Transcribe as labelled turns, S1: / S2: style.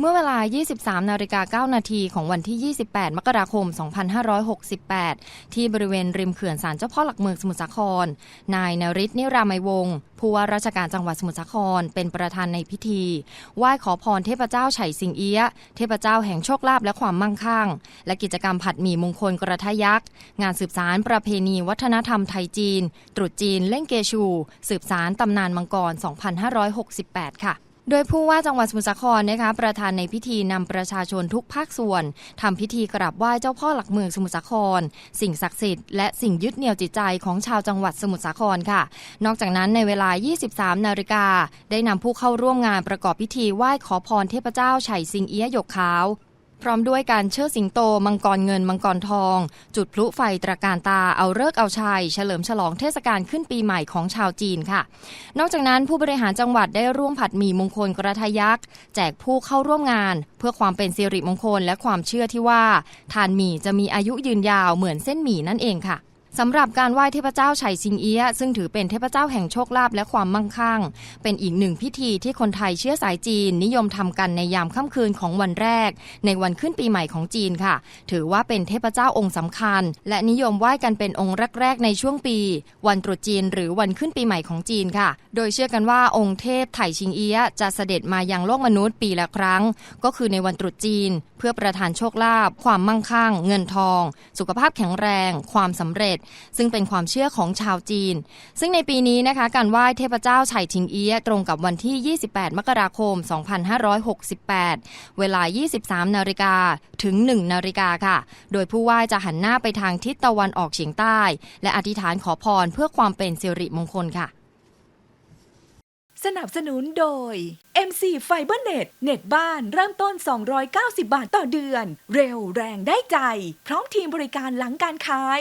S1: เมื่อเวลา 23 นาฬิกา 9 นาทีของวันที่ 28 มกราคม 2568 ที่บริเวณริมเขื่อนศาลเจ้าพ่อหลักเมืองสมุทรสาคร นายนริศนิรามัยวงศ์ผู้ว่าราชการจังหวัดสมุทรสาครเป็นประธานในพิธี ไหว้ขอพรเทพเจ้าไฉสิงเอี้ย เทพเจ้าแห่งโชคลาภและความมั่งคั่ง และกิจกรรมผัดหมี่มงคลกระทะยักษ์ งานสืบสารประเพณีวัฒนธรรมไทยจีน ตรุษจีนเล่งเกชู สืบสารตำนานมังกร 2568 ค่ะ โดยผู้ว่าจังหวัดสมุทรสาครนะคะประธานในพิธีนำประชาชนทุกภาคส่วนทำพิธีกราบไหว้เจ้าพ่อหลักเมืองสมุทรสาคร สิ่งศักดิ์สิทธิ์และสิ่งยึดเหนี่ยวจิตใจของชาวจังหวัดสมุทรสาครค่ะ นอกจากนั้นในเวลา 23 นาฬิกา ได้นำผู้เข้าร่วมงานประกอบพิธีไหว้ขอพรเทพเจ้าไฉสิงเอี้ยหยกขาว พร้อมด้วยการเชิดสิงโต มังกรเงิน มังกรทอง จุดพลุไฟตระการตาเอาเลิกเอาชัย เฉลิมฉลองเทศกาลขึ้นปีใหม่ของชาวจีนค่ะ นอกจากนั้นผู้บริหารจังหวัดได้ร่วมผัดหมี่มงคลกระทายักษ์ แจกผู้เข้าร่วมงาน เพื่อความเป็นสิริมงคลและความเชื่อที่ว่า ทานหมี่จะมีอายุยืนยาวเหมือนเส้นหมี่นั่นเองค่ะ สำหรับการไหว้เทพเจ้าไฉสิงเอี้ยซึ่งถือเป็นเทพเจ้าแห่งโชคลาภและความมั่งคั่ง เป็นอีกหนึ่งพิธีที่คนไทยเชื้อสายจีน นิยมทำกันในยามค่ำคืนของวันแรก ในวันขึ้นปีใหม่ของจีนค่ะ ถือว่าเป็นเทพเจ้าองค์สำคัญ และนิยมไหว้กันเป็นองค์แรกๆในช่วงปี วันตรุษจีน หรือวันขึ้นปีใหม่ของจีนค่ะ โดยเชื่อกันว่าองค์เทพไถชิงเอี้ยจะเสด็จมายังโลกมนุษย์ปีละครั้ง ก็คือในวันตรุษจีน เพื่อประทานโชคลาภความมั่งคั่ง เงินทอง สุขภาพแข็งแรง ความสำเร็จซึ่งเป็นความเชื่อของชาวจีน ซึ่งในปีนี้นะคะการไหว้เทพเจ้าไฉชิงเอี้ยตรงกับวันที่ 28 มกราคม 2568 เวลา 23 นาฬิกาถึง 1 นาฬิกาค่ะ โดยผู้ไหว้จะหันหน้าไปทางทิศตะวันออกเฉียงใต้ และอธิษฐานขอพรเพื่อความเป็นสิริมงคลค่ะ
S2: สนับสนุนโดย MC FiberNet เน็ตบ้านเริ่มต้น 290 บาทต่อเดือน เร็วแรงได้ใจ พร้อมทีมบริการหลังการขาย